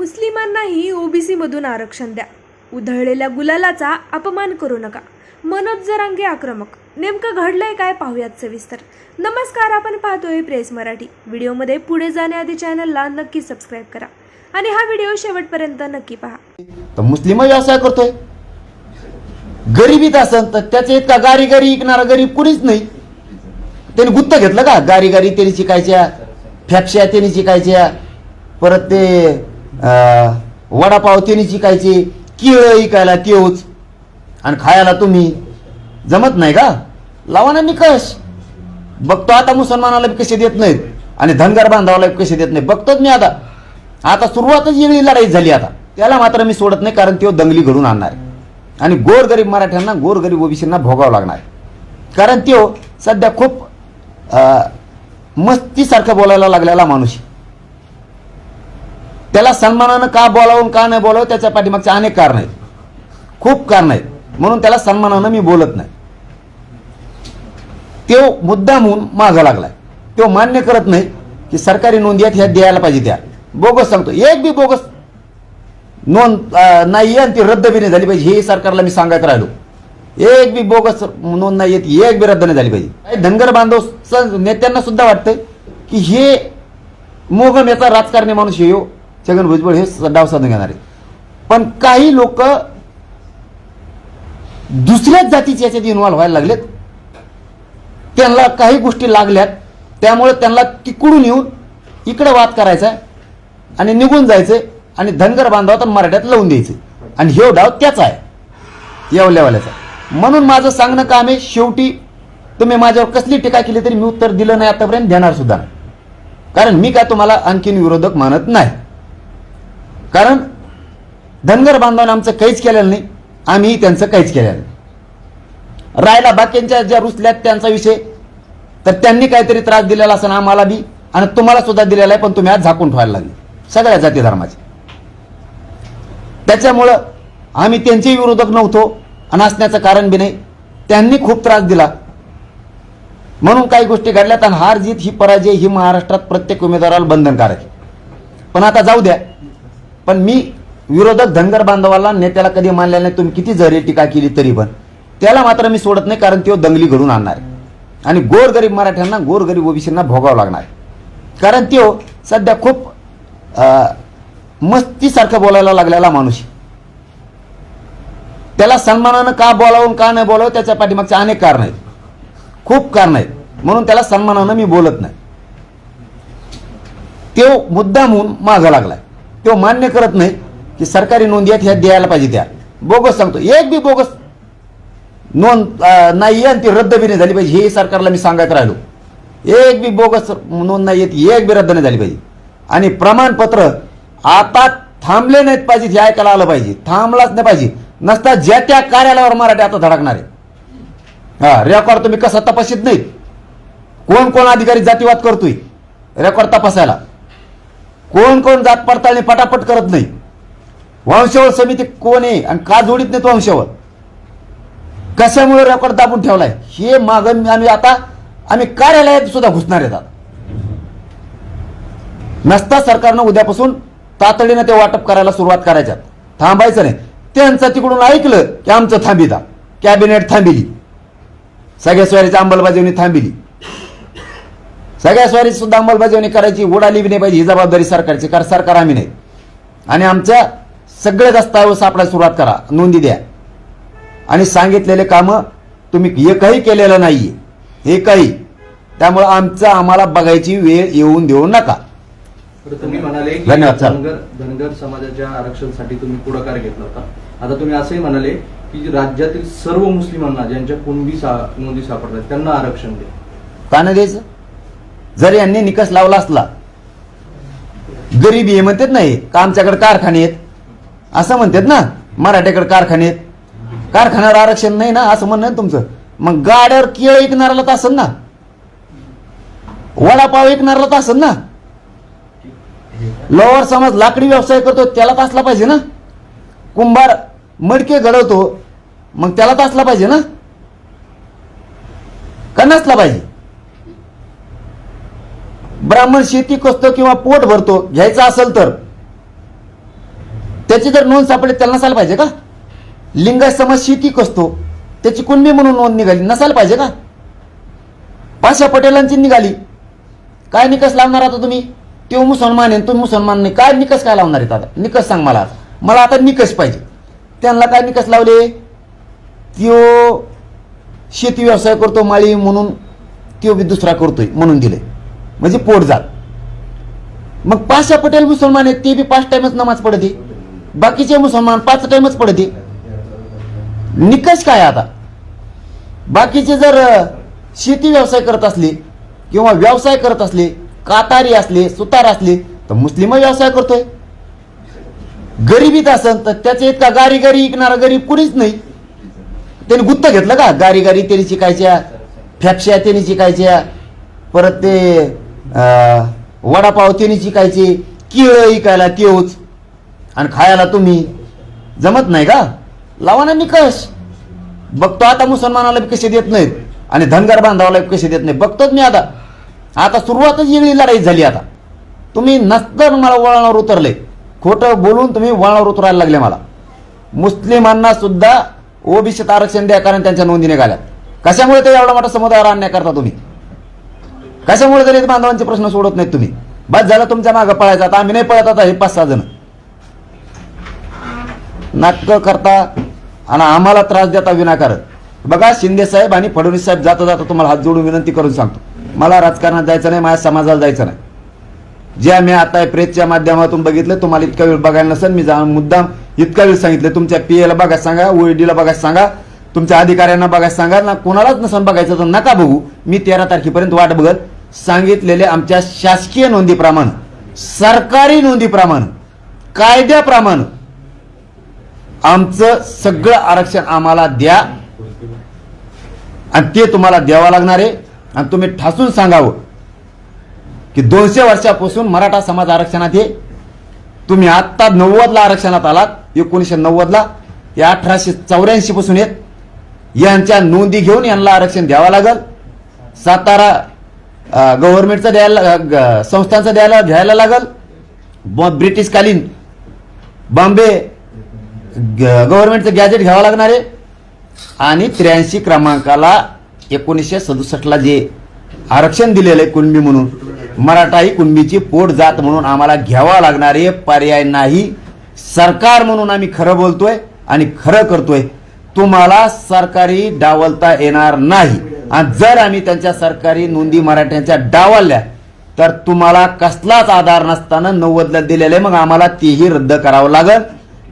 मुस्लिमांनाही ओबीसीमधून आरक्षण द्या. उधळलेल्या गुलालाचा अपमान करू नका. मनोज जरांगे आक्रमक. नेमकं घडलंय काय पाहूयात सविस्तर. नमस्कार आपण पाहतोय प्रेस मराठी. व्हिडिओमध्ये पुढे जाण्याआधी चॅनलला नक्की सबस्क्राईब करा. आणि हा व्हिडिओ शेवटपर्यंत नक्की पहा. तर मुस्लिम व्यवसाय करतोय. गरिबीत असन तर त्याचे इतका गारी गारी विकणारा गरीब कुणीच नाही. त्याने गुत्त घेतलं का? गारी गारी त्याने शिकायच्या फॅपश्या त्याने शिकायच्या. परत ते वडापाव त्याने शिकायचे किळ इकायला तेवच. आणि खायला तुम्ही. जमत नाही का? लावा ना निकष. बघतो आता मुसलमानाला बी कसे देत नाहीत. आणि धनगर बांधवाला बी कसे देत नाही बघतोच मी आता. आता सुरुवातच वेगळी लढाई झाली आता. त्याला मात्र मी सोडत नाही कारण तो दंगली घडून आणणार आणि गोरगरीब मराठ्यांना गोरगरीब ओबीसींना भोगावं लागणार कारण तो सध्या खूप मस्तीसारखं बोलायला लागलेला माणूस आहे. त्याला सन्मानानं का बोलावून का नाही बोलावं त्याच्या पाठीमागचे अनेक कारण आहेत. खूप कारण आहेत. म्हणून त्याला सन्मानानं मी बोलत नाही. तो मुद्दामून मागं लागलाय. तो मान्य करत नाही की सरकारी नोंदी आहेत ह्या द्यायला पाहिजे त्या. बोगस सांगतो. एक बी बोगस नोंद नाही आणि ती रद्द बी नाही झाली पाहिजे. हे सरकारला मी सांगत राहिलो. एक बी बोगस नोंद नाही येत एक बी रद्द नाही झाली पाहिजे. धनगर बांधव नेत्यांना सुद्धा वाटतंय की हे मोगम याचा राजकारणी माणूस हे छगन भुजबळ हे स- डाव साधून घेणार. आहेत पण काही लोक दुसऱ्याच जातीचे याच्यात इन्व्हॉल्व्ह व्हायला लागलेत. त्यांना काही गोष्टी लागल्यात. त्यामुळे त्यांना तिकडून येऊन इकडे वाद करायचा आणि निघून जायचं आणि धनगर बांधवात तर मराठ्यात लावून द्यायचे आणि हे डाव त्याचा आहे येवल्यावाल्याचा म्हणून माझं सांगणं काम आहे शेवटी तुम्ही माझ्यावर कसली टीका केली तरी मी उत्तर दिलं नाही आतापर्यंत देणार सुद्धा नाही. कारण मी काय तुम्हाला आणखीन विरोधक मानत नाही. कारण धनगर बांधवांना आमचं काहीच केलेलं नाही आम्ही त्यांचं काहीच केलेलं नाही. राहिला बाकींच्या ज्या रुसल्यात त्यांचा विषय तर त्यांनी काहीतरी त्रास दिलेला असं आम्हाला बी आणि तुम्हाला सुद्धा दिलेला आहे पण तुम्ही आज झाकून ठेवायला लागले. सगळ्या जाती धर्माचे. त्याच्यामुळं आम्ही त्यांचे विरोधक नव्हतो आणि असण्याचं कारण बी नाही. त्यांनी खूप त्रास दिला. म्हणून काही गोष्टी घडल्यात आणि हार जीत ही पराजय ही महाराष्ट्रात प्रत्येक उमेदवाराला बंधनकारक आहे. पण आता जाऊ द्या. पण मी विरोधक धनगर बांधवाला नेत्याला कधी मानले नाही. तुम्ही किती जरी टीका केली तरी पण. त्याला मात्र मी सोडत नाही कारण तो दंगली घडून आणणार आणि गोरगरीब मराठ्यांना गोरगरीब ओबीसींना भोगावं लागणार कारण तो सध्या खूप मस्तीसारखं बोलायला लागलेला माणूस त्याला सन्मानानं का बोलावून का नाही बोलावं त्याच्या पाठीमागचे अनेक कारण आहेत. खूप कारण आहेत. म्हणून त्याला सन्मानानं मी बोलत नाही. तो मुद्दामून मागं लागलाय. तो मान्य करत नाही की सरकारी नोंदी आहेत ह्या द्यायला पाहिजे त्या. बोगस सांगतो. एक बी बोगस नोंद नाही आणि ती रद्द बी नाही झाली पाहिजे. हे सरकारला मी सांगत राहिलो. एक बी बोगस नोंद नाही येत एक बी रद्द नाही झाली पाहिजे. आणि प्रमाणपत्र आता थांबले नाहीत पाहिजे हे ऐकायला आलं पाहिजे. थांबलाच नाही पाहिजे. नसता ज्या त्या कार्यालयावर मराठी आता धडकणार आहे. हा रेकॉर्ड तुम्ही कसा तपासित नाहीत? कोण कोण अधिकारी जातीवाद करतोय? रेकॉर्ड तपासायला. कोण कोण जात पडताळणी पटापट करत नाही? वंशावळ समिती कोण आहे आणि का जोडीत नाहीत वंशावळ? कशामुळे रेकॉर्ड दाबून ठेवलाय? हे माग आम्ही आता आम्ही कार्यालयात सुद्धा घुसणार आहेत आता. नसता सरकारनं उद्यापासून तातडीनं ते वाटप करायला सुरुवात करायच्यात. थांबायचं नाही. त्यांचं तिकडून ऐकलं की आमचं थांबिता कॅबिनेट थांबिली. सगळ्या स्वारीची अंमलबजावणी थांबिली. सगळ्या स्वारीची सुद्धा अंमलबजावणी करायची उडाली नाही पाहिजे ही जबाबदारी सरकारची कारण सरकार आम्ही नाही. आणि आमच्या सगळे दस्तावेज सापडायला सुरुवात करा नोंदी द्या. आणि सांगितलेले कामं तुम्ही एकही केलेलं नाहीये एकही. त्यामुळे आमचं आम्हाला बघायची वेळ येऊन देऊ नका. तुम्ही म्हणाले धन्यवाद. धनगर धनगर समाजाच्या आरक्षणासाठी तुम्ही पुढाकार घेतला होता. आता तुम्ही असंही म्हणाले की राज्यातील सर्व मुस्लिमांना ज्यांच्या कुणबी सा नोंदी सापडतात त्यांना आरक्षण द्या. का नाही द्यायचं? जर यांनी निकष लावला असला गरिबी आहे म्हणतात नाही का आमच्याकडे कारखाने आहेत? असं म्हणतात ना मराठ्याकडे कारखाने आहेत. कारखान्यावर आरक्षण नाही ना असं म्हणणं तुमचं. मग गाड्यावर केळ ऐकणाराला तर असेल ना? वडापाव ऐकणाराला तर असेल ना? लोअर समाज लाकडी व्यवसाय करतो त्याला तर असला पाहिजे ना? कुंभार मडके घडवतो मग त्याला तर असला पाहिजे ना? का नसला पाहिजे? ब्राह्मण शेती कसतो किंवा पोट भरतो घ्यायचं असेल तर? त्याची जर नोंद सापडली त्याला नसायला पाहिजे का? लिंगायत समाज शेती कसतो? त्याची कुणबी म्हणून नोंद निघाली नसायला पाहिजे का? पाशा पटेलांची निघाली. काय निकष लावणार आता तुम्ही? तो मुसलमान आहे तुम्ही मुसलमान नाही. काय निकष काय लावणार आहेत आता? निकष सांग मला आता. मला आता निकष पाहिजे. त्यांना काय निकष लावले? त्यो शेती व्यवसाय करतो माळी म्हणून त्यो बी दुसरा करतोय म्हणून दिले म्हणजे पोट जात. मग पाचशा पटेल मुसलमान आहेत ते बी पाच टाइमच नमाज पडते बाकीचे मुसलमान पाच टाइमच पडते निकष काय आता? बाकीचे जर शेती व्यवसाय करत असले किंवा व्यवसाय करत असले कातारी असले सुतार असले तर मुस्लिम व्यवसाय करतोय. गरिबीत असेल तर त्याचे इतका गारी गारी विकणारा गरीब कुणीच नाही. त्याने गुत्त घेतलं का? गारी गारी त्याने शिकायच्या फॅक्शा त्याने शिकायच्या परत ते वडापाव त्याने शिकायचे किळ इकायला तेवच आणि खायला तुम्ही. जमत नाही का? लावा ना निकष. बघतो आता मुसलमानाला बी कसे देत नाहीत. आणि धनगर बांधवाला बी कसे देत नाही बघतोच मी आता. आता सुरुवातच वेगळी लढाई झाली आता. तुम्ही नसतं मला वळणावर उतरले. खोटं बोलून तुम्ही वळणावर उतरायला लागले मला. मुस्लिमांना सुद्धा ओबीसीत आरक्षण द्या कारण त्यांच्या नोंदी निघाल्या कशामुळे ते एवढा मोठा समुदायावर आणण्याकरता करता तुम्ही? कशामुळे दलित बांधवांचे प्रश्न सोडत नाहीत तुम्ही? बस झालं तुमच्या मागं पळायचं. आता आम्ही नाही पळत आता हे पाच सहा जण. नाटकं करता आणि आम्हाला त्रास देता विनाकारण. बघा शिंदे साहेब आणि फडणवीस साहेब जाता जाता तुम्हाला हात जोडून विनंती करून सांगतो. मला राजकारणात जायचं नाही माझ्या समाजाला जायचं नाही. जे मी आता प्रेसच्या माध्यमातून बघितलं तुम्हाला इतका वेळ बघायला नसेल मी जाऊन मुद्दाम इतका वेळ सांगितलं. तुमच्या पी एला बघा सांगा ओईडीला बघा सांगा. तुमच्या अधिकाऱ्यांना बघायला सांगा ना कोणालाच नसन बघायचं तर नका बघू. मी तेरा तारखेपर्यंत वाट बघत सांगितलेले आमच्या शासकीय नोंदीप्रमाणे सरकारी नोंदीप्रमाणे कायद्याप्रमाणे आमचं सगळं आरक्षण आम्हाला द्या. आणि ते तुम्हाला द्यावं लागणार आहे. आणि तुम्ही ठासून सांगावं की दोनशे वर्षापासून मराठा समाज आरक्षणात हे तुम्ही आत्ता नव्वदला आरक्षणात आलात एकोणीसशे नव्वदला ते अठराशे चौऱ्याऐंशी पासून येत यांच्या नोंदी घेऊन यांना आरक्षण द्यावं लागल. सातारा गव्हर्नमेंटचं द्यायला ग- संस्थांचं द्यायला घ्यायला लागल. ब- ब्रिटिशकालीन बॉम्बे गव्हर्नमेंटचं गॅजेट घ्यावं लागणार आहे. आणि त्र्याऐंशी क्रमांकाला एकोणीसशे सदुसष्टला जे आरक्षण दिलेलं आहे कुणबी म्हणून मराठा ही कुणबीची पोट जात म्हणून आम्हाला घ्यावा लागणारे पर्याय नाही. सरकार म्हणून आम्ही खरं बोलतोय आणि खरं करतोय. तुम्हाला सरकारी डावलता येणार नाही. आणि जर आम्ही त्यांच्या सरकारी नोंदी मराठ्यांच्या डावलल्या तर तुम्हाला कसलाच आधार नसताना नव्वदला दिलेले मग आम्हाला तेही रद्द करावं लागल.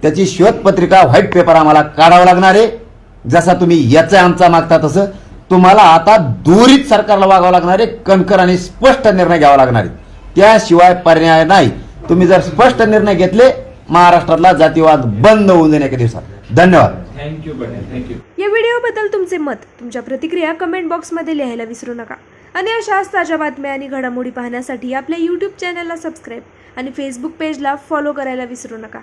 त्याची शोधपत्रिका व्हाईट पेपर आम्हाला काढावं लागणार आहे. जसा तुम्ही याचा आमचा मागता तसं तुम्हाला आता दुरीत सरकारला वागावं लागणार आहे कणकर आणि स्पष्ट निर्णय घ्यावा लागणार आहे. त्याशिवाय पर्याय नाही. तुम्ही जर स्पष्ट निर्णय घेतले महाराष्ट्रातला जातीवाद बंद होऊन जाईल एका दिवसात. धन्यवाद. थँक्यू बने थँक्यू या व्हिडिओबद्दल तुमचे मत तुमच्या प्रतिक्रिया कमेंट बॉक्समध्ये लिहायला विसरू नका. आणि अशाच ताज्या बातम्या आणि घडामोडी पाहण्यासाठी आपल्या यूट्यूब चॅनलला सबस्क्राईब आणि फेसबुक पेजला फॉलो करायला विसरू नका.